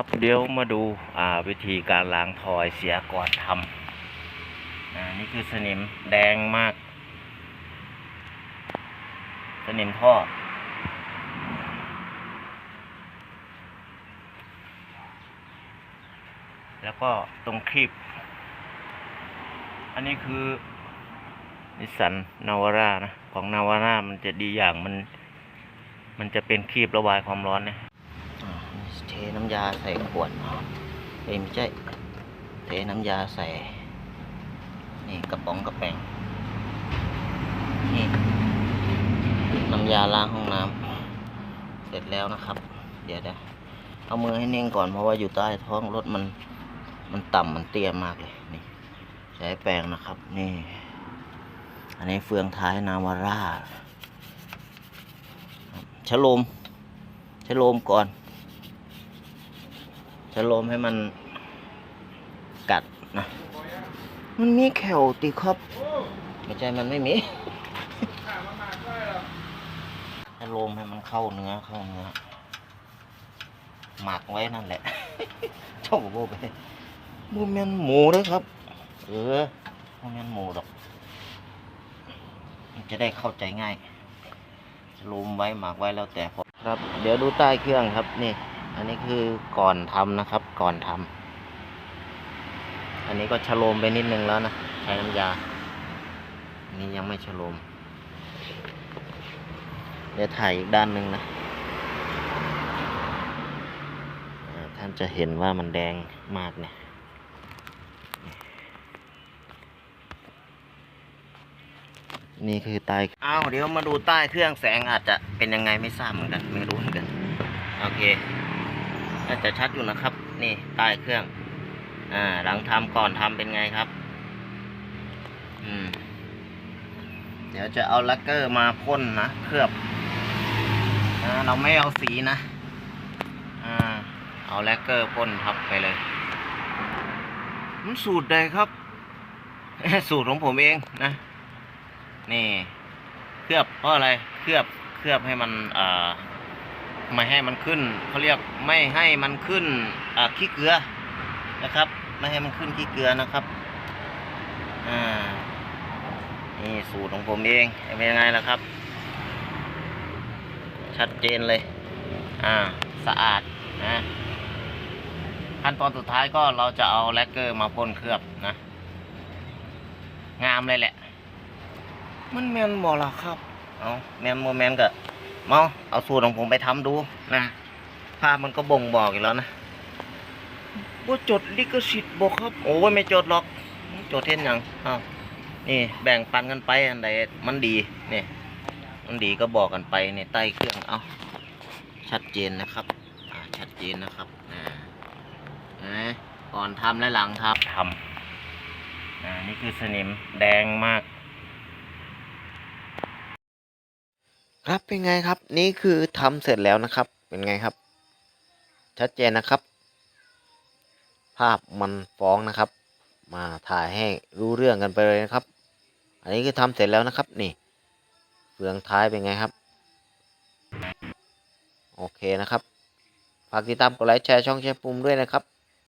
ครับ เดี๋ยวมาดูอ่าวิธีการล้างทอยเสียก่อนทำอ่านี่คือสนิมแดงมาก สนิมท่อแล้วก็ตรงคลิป อันนี้คือนิสสันนาวาร่านะ ของนาวาร่ามันจะดีอย่างมัน มันจะเป็นครีบระบายความร้อนนี่ยอ่า เทน้ำยาใส่ขวดเอ้ไม่ใช่เทน้ำยาใส่ นี่กระป๋องกระแป้งนี่น้ำยาล้างห้องน้ำเสร็จแล้วนะครับ เดี๋ยวเดี๋ยวเอามือให้นิ่งก่อนเพราะว่าอยู่ใต้ท้องรถมันมันต่ำมันเตี้ยมากเลยนี่ใช้แปรงนะครับนี่ อันนี้เฟืองท้ายนาวาร่าชะโลมชะโลมก่อน ชะโลมให้มันกัดนะ มันมีแขวติครับ ไม่ใช่มันไม่มีชะโลมให้มันเข้าเนื้อเข้าเนื้อหมักไว้นั่นแหละชอบโบไปมูเมนหมูเลยครับ เออมูเมนหมูดอก มันจะได้เข้าใจง่ายลุมไว้หมักไว้แล้วแต่พอครับ เดี๋ยวดูใต้เครื่องครับนี่ อันนี้คือก่อนทำนะครับ ก่อนทำอันนี้ก็ชโลมไปนิดนึงแล้วนะ ใช้น้ำยา อันนี้ยังไม่ชโลม เดี๋ยวถ่ายอีกด้านหนึ่งนะท่านจะเห็นว่ามันแดงมากเนี่ยนี่คือใต้อ้าวเดี๋ยวมาดูใต้เครื่องแสงอาจจะเป็นยังไงไม่ทราบเหมือนกัน ไม่รู้เหมือนกัน โอเค น่าจะชัดอยู่นะครับ นี่ใต้เครื่อง อ่า หลังทำก่อนทำเป็นไงครับ อืม เดี๋ยวจะเอาลักเกอร์มาพ่นนะเคลือบอ่าเราไม่เอาสีนะ อ่า เอาแลกเกอร์พ่นทับไปเลย มันสูตรใดครับ สูตรของผมเองนะ นี่ เคลือบเพราะอะไร เคลือบ เคลือบให้มัน อ่า ไม่ให้มันขึ้นเขาเรียกไม่ให้มันขึ้นอ่าขี้เกลือนะครับ ไม่ให้มันขึ้นขี้เกลือนะครับอ่านี่สูตรของผมเองเป็นยังไงล่ะครับ ชัดเจนเลยอ่าสะอาดนะขั้นตอนสุดท้ายก็เราจะเอาแลกเกอร์มาพ่นเคลือบนะ งามเลยแหละ มันแมนบ่ล่ะครับ เอาแมนโมแมนก็เมาเอาสูตรของผมไปทำดูนะภาพมันก็บ่งบอกอยู่แล้วนะว่าจดลิขสิทธิ์บอกครับ โอ้ยไม่จดหรอก จดเท่นยังอ้าวนี่แบ่งปันกันไปอันใดมันดีนี่มันดีก็บอกกันไปนี่ใต้เครื่องเอาชัดเจนนะครับอ่าชัดเจนนะครับนะก่อนทำและหลังทับทำอ่านี่คือสนิมแดงมาก ครับเป็นไงครับ นี่คือทำเสร็จแล้วนะครับ เป็นไงครับ ชัดเจนนะครับ ภาพมันฟ้องนะครับ มาถ่ายให้รู้เรื่องกันไปเลยนะครับ อันนี้คือทำเสร็จแล้วนะครับ นี่เฟืองท้ายเป็นไงครับ โอเคนะครับฝากติดตามกดไลค์แชร์ช่องแชร์ปุ่มด้วยนะครับ